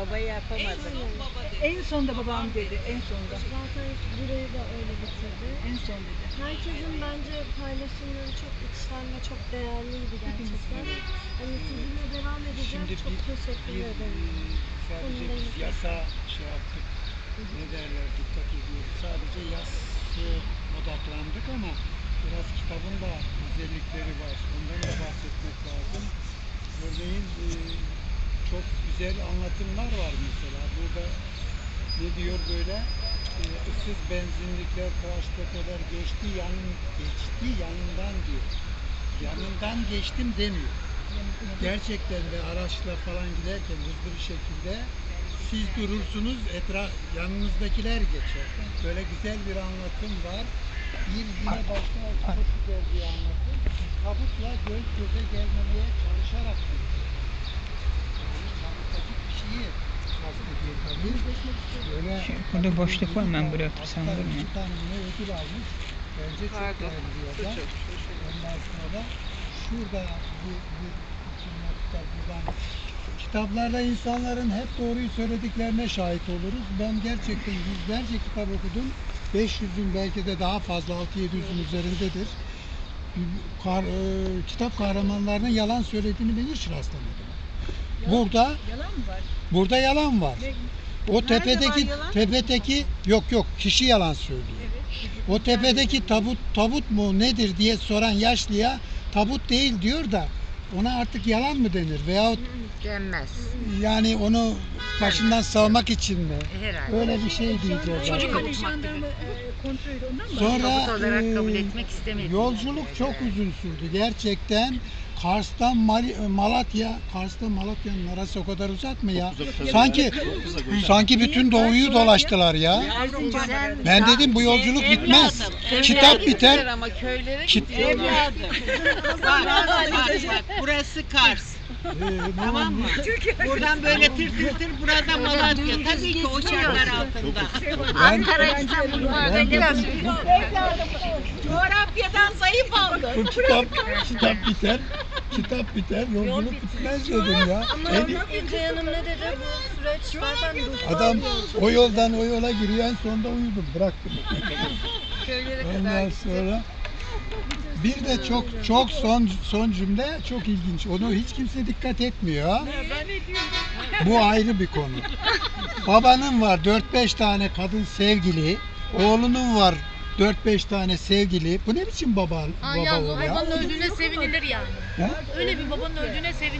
Baba yapamadı. En sonda babam dedi. En sonda. Zaten burayı da öyle bitirdi. En son dedi. Herkesin bence paylaşımları çok içten ve çok değerliydi gerçekten. Hani sizinle devam edeceğim. Şimdi çok bir, teşekkür bir ederim. sadece biz yasa şey yaptık. Ne derler dikkat ediyoruz. Sadece yas odaklandık ama biraz kitabın da özellikleri var. Ondan da bahsetmek lazım. Örneğin e, çok güzel anlatımlar var mesela. Burada ne diyor böyle? E, benzinlikler Karaştepe'ler geçti, yanın, geçti yanından diyor. Yanından geçtim demiyor. Gerçekten de araçla falan giderken hızlı bir şekilde siz durursunuz, etraf yanınızdakiler geçer. Böyle güzel bir anlatım var. Bir yine başka çok güzel bir anlatım. Tabutla göz göze gelmemeye çalışarak diyor. Yani tabuttaki kişiyi kastediyor tabii. Böyle Şu- burada boşluk var, ben buraya otursam olur mu? Pardon. Şu çok. Ondan sonra şurada bir, bir buradan kitaplarda insanların hep doğruyu söylediklerine şahit oluruz. Ben gerçekten yüzlerce kitap okudum. 500'ün belki de daha fazla 6-700'ün üzerindedir. Kar, e, kitap kahramanlarının yalan söylediğini ben hiç rastlamadım. Burada Yalan mı var? burada yalan var. Ne- O tepedeki var tepedeki yok yok kişi yalan söylüyor. Evet. O tepedeki tabut tabut mu nedir diye soran yaşlıya tabut değil diyor da ona artık yalan mı denir veyahut Denmez. yani onu başından savmak için mi? Herhalde. Öyle bir şey diyeceğiz. Çocuk Jandarma e, kontrolü ondan mı? Sonra kabul e, etmek istemediler. Yolculuk çok uzun sürdü gerçekten. Kars'tan Mali- Malatya, Kars'tan Malatya'nın arası o kadar uzak mı ya? Sanki sanki bütün doğuyu dolaştılar ya. Ben dedim bu yolculuk bitmez. Kitap biter. Kit- gidiyorlar. bak, bak, bak, burası Kars. Ee, Tamam mı? Buradan böyle tır tır tır buradan Malatya. Tabii ki o şartlar altında. Ben biraz coğrafyadan zayıf aldı. bu kitap, kitap biter. Kitap biter. Yolculuk bitmez dedim ya. Ama En- İlkay Hanım ne dedi? Bu süreç zaten ruhsal Adam yolculuk. o yoldan o yola giriyor en sonunda uyudum bıraktım. Ondan sonra bir de çok çok son son cümle çok ilginç. Onu hiç kimse dikkat etmiyor. Bu ayrı bir konu. Babanın var 4-5 tane kadın sevgili, oğlunun var 4-5 tane sevgili. Bu ne biçim baba Aa, baba ya oluyor? babanın öldüğüne sevinilir yani. Ha? Öyle bir babanın öldüğüne sevinilir.